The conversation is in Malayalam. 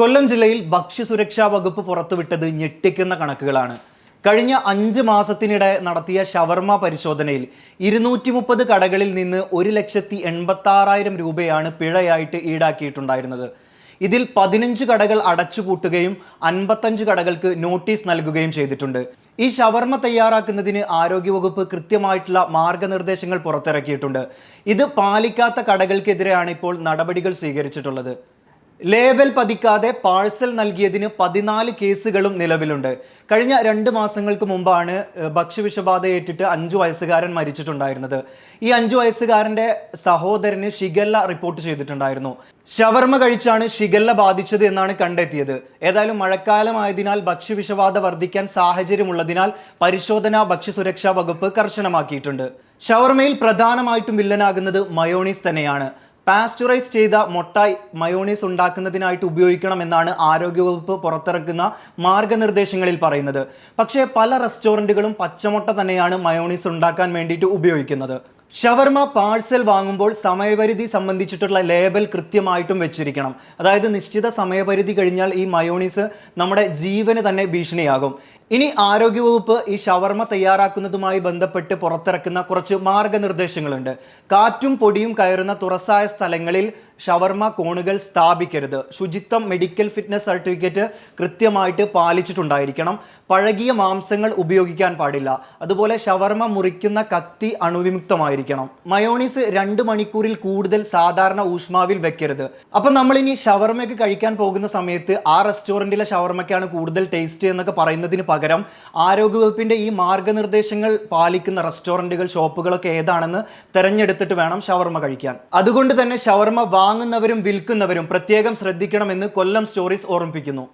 കൊല്ലം ജില്ലയിൽ ഭക്ഷ്യസുരക്ഷാ വകുപ്പ് പുറത്തുവിട്ടത് ഞെട്ടിക്കുന്ന കണക്കുകളാണ്. കഴിഞ്ഞ അഞ്ച് മാസത്തിനിടെ നടത്തിയ ഷവർമ പരിശോധനയിൽ ഇരുന്നൂറ്റി മുപ്പത് കടകളിൽ നിന്ന് ഒരു ലക്ഷത്തി എൺപത്താറായിരം രൂപയാണ് പിഴയായിട്ട് ഈടാക്കിയിട്ടുണ്ടായിരുന്നത്. ഇതിൽ പതിനഞ്ച് കടകൾ അടച്ചുപൂട്ടുകയും അൻപത്തഞ്ച് കടകൾക്ക് നോട്ടീസ് നൽകുകയും ചെയ്തിട്ടുണ്ട്. ഈ ഷവർമ തയ്യാറാക്കുന്നതിന് ആരോഗ്യവകുപ്പ് കൃത്യമായിട്ടുള്ള മാർഗനിർദ്ദേശങ്ങൾ പുറത്തിറക്കിയിട്ടുണ്ട്. ഇത് പാലിക്കാത്ത കടകൾക്കെതിരെയാണ് ഇപ്പോൾ നടപടികൾ സ്വീകരിച്ചിട്ടുള്ളത്. ലേബൽ പതിക്കാതെ പാഴ്സൽ നൽകിയതിന് പതിനാല് കേസുകളും നിലവിലുണ്ട്. കഴിഞ്ഞ രണ്ട് മാസങ്ങൾക്ക് മുമ്പാണ് ഏഹ്, ഭക്ഷ്യവിഷബാധ ഏറ്റിട്ട് അഞ്ചു വയസ്സുകാരൻ മരിച്ചിട്ടുണ്ടായിരുന്നത്. ഈ അഞ്ചു വയസ്സുകാരന്റെ സഹോദരന് ഷിഗല്ല റിപ്പോർട്ട് ചെയ്തിട്ടുണ്ടായിരുന്നു. ഷവർമ കഴിച്ചാണ് ഷിഗല്ല ബാധിച്ചത് എന്നാണ് കണ്ടെത്തിയത്. ഏതായാലും മഴക്കാലമായതിനാൽ ഭക്ഷ്യവിഷബാധ വർദ്ധിക്കാൻ സാഹചര്യമുള്ളതിനാൽ പരിശോധന ഭക്ഷ്യസുരക്ഷാ വകുപ്പ് കർശനമാക്കിയിട്ടുണ്ട്. ഷവർമയിൽ പ്രധാനമായിട്ടും വില്ലനാകുന്നത് മയോണീസ് തന്നെയാണ്. പാസ്ചറൈസ് ചെയ്ത മുട്ട മയോണീസ് ഉണ്ടാക്കുന്നതിനായിട്ട് ഉപയോഗിക്കണമെന്നാണ് ആരോഗ്യവകുപ്പ് പുറത്തിറക്കുന്ന മാർഗനിർദ്ദേശങ്ങളിൽ പറയുന്നത്. പക്ഷേ പല റെസ്റ്റോറന്റുകളും പച്ചമുട്ട തന്നെയാണ് മയോണീസ് ഉണ്ടാക്കാൻ വേണ്ടിയിട്ട് ഉപയോഗിക്കുന്നത്. ഷവർമ പാഴ്സൽ വാങ്ങുമ്പോൾ സമയപരിധി സംബന്ധിച്ചിട്ടുള്ള ലേബൽ കൃത്യമായിട്ടും വെച്ചിരിക്കണം. അതായത് നിശ്ചിത സമയപരിധി കഴിഞ്ഞാൽ ഈ മയോണീസ് നമ്മുടെ ജീവന് തന്നെ ഭീഷണിയാകും. ഇനി ആരോഗ്യവകുപ്പ് ഈ ഷവർമ തയ്യാറാക്കുന്നതുമായി ബന്ധപ്പെട്ട് പുറത്തിറക്കുന്ന കുറച്ച് മാർഗനിർദ്ദേശങ്ങളുണ്ട്. കാറ്റും പൊടിയും കയറുന്ന തുറസായ സ്ഥലങ്ങളിൽ ഷവർമ കോണുകൾ സ്ഥാപിക്കരുത്. ശുചിത്വം മെഡിക്കൽ ഫിറ്റ്നസ് സർട്ടിഫിക്കറ്റ് കൃത്യമായിട്ട് പാലിച്ചിട്ടുണ്ടായിരിക്കണം. പഴകിയ മാംസങ്ങൾ ഉപയോഗിക്കാൻ പാടില്ല. അതുപോലെ ഷവർമ മുറിക്കുന്ന കത്തി അണുവിമുക്തമായിരിക്കണം. മയോണീസ് രണ്ട് മണിക്കൂറിൽ കൂടുതൽ സാധാരണ ഊഷ്മാവിൽ വെക്കരുത്. അപ്പം നമ്മളിനി ഷവർമയൊക്കെ കഴിക്കാൻ പോകുന്ന സമയത്ത് ആ റെസ്റ്റോറന്റിലെ ഷവർമയ്ക്കാണ് കൂടുതൽ ടേസ്റ്റ് എന്നൊക്കെ പറയുന്നതിന് പകരം ആരോഗ്യവകുപ്പിന്റെ ഈ മാർഗനിർദ്ദേശങ്ങൾ പാലിക്കുന്ന റെസ്റ്റോറന്റുകൾ ഷോപ്പുകളൊക്കെ ഏതാണെന്ന് തിരഞ്ഞെടുത്തിട്ട് വേണം ഷവർമ കഴിക്കാൻ. അതുകൊണ്ട് തന്നെ ഷവർമ വാങ്ങുന്നവരും വിൽക്കുന്നവരും പ്രത്യേകം ശ്രദ്ധിക്കണമെന്ന് കൊല്ലം സ്റ്റോറീസ് ഓർമ്മിപ്പിക്കുന്നു.